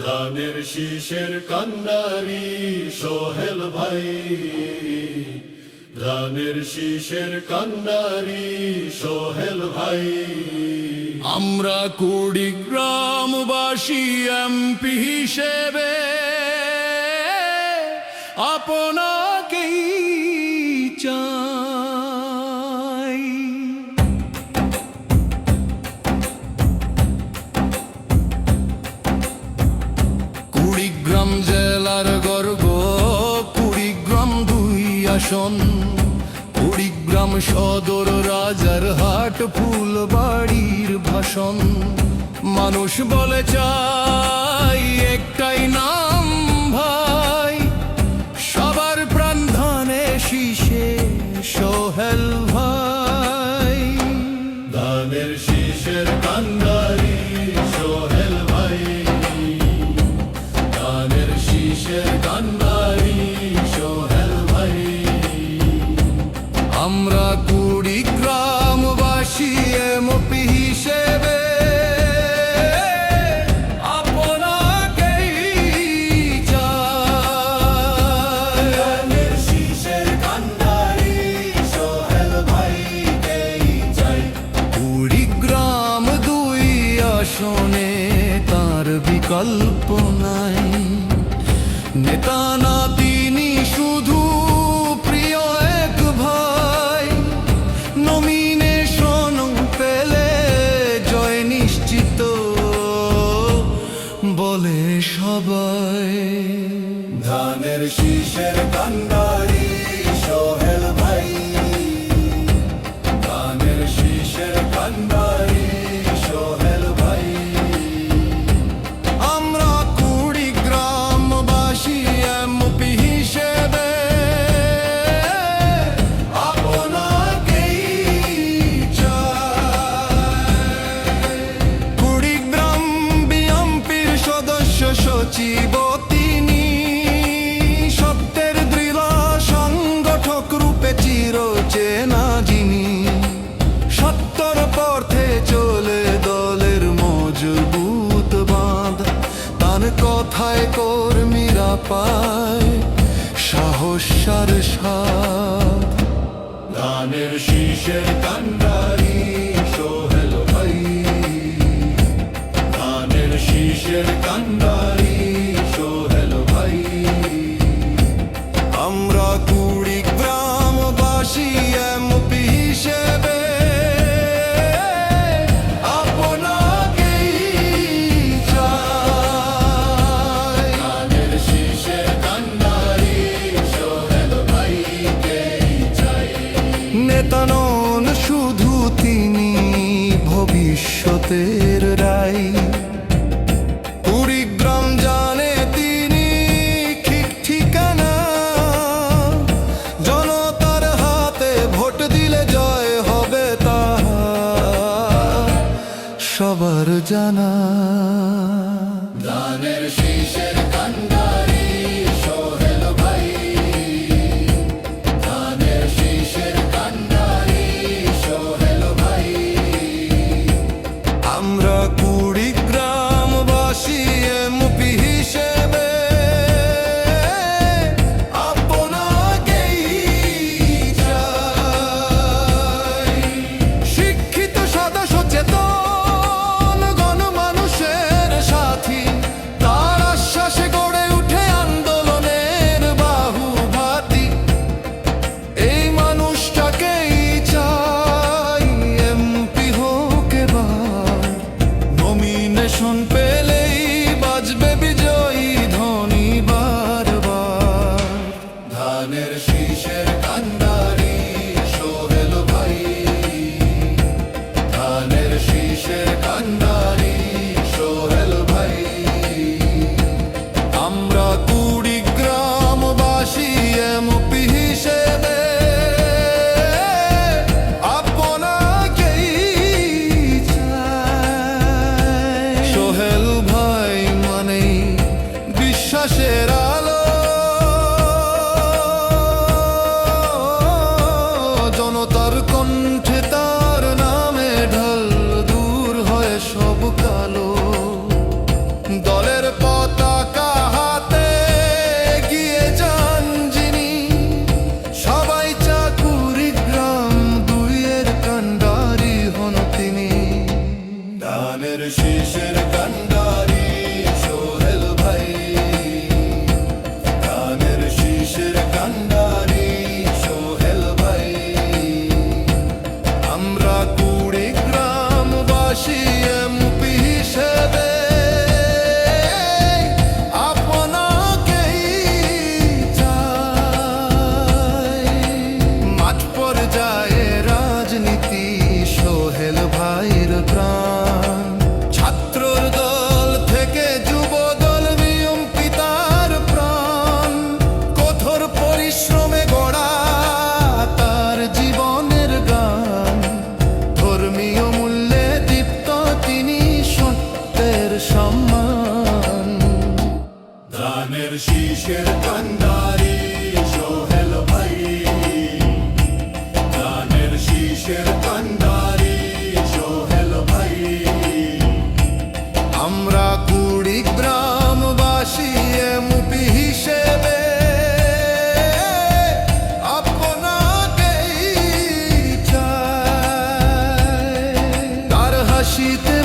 ধানের শীষের কান্নারি সোহেল ভাই। ধানের শীষের কান্নারি সোহেল ভাই। আমরা কুড়ি গ্রামবাসী এমপি হিসেবে আপন আসন পরিগ্রাম সদর রাজার হাট, ফুলবাড়ির ভাষণ। মানুষ বলে, চাই একটাই নাম ভাই। সবার প্রাণ ধানে শীষে সোহেল ভাই। ধানের শীষের কান্দা কল্পনায় নেতা কর্মীরা পায় সাহসার সাথ। দানের শীষের কান্ডারি সোহেল ভাই। দানের শীষের কান্ডারি। সবার জানা। দানের শীষের কান্দারে সম্মান। দানের শীষের ভান্ডারি সোহেল ভাই। দানের শীষের ভান্ডারি সোহেল ভাই। আমরা কুড়ি গ্রামবাসী এমপি হিসেবে আপনাকেই চাই। তার হাসিতে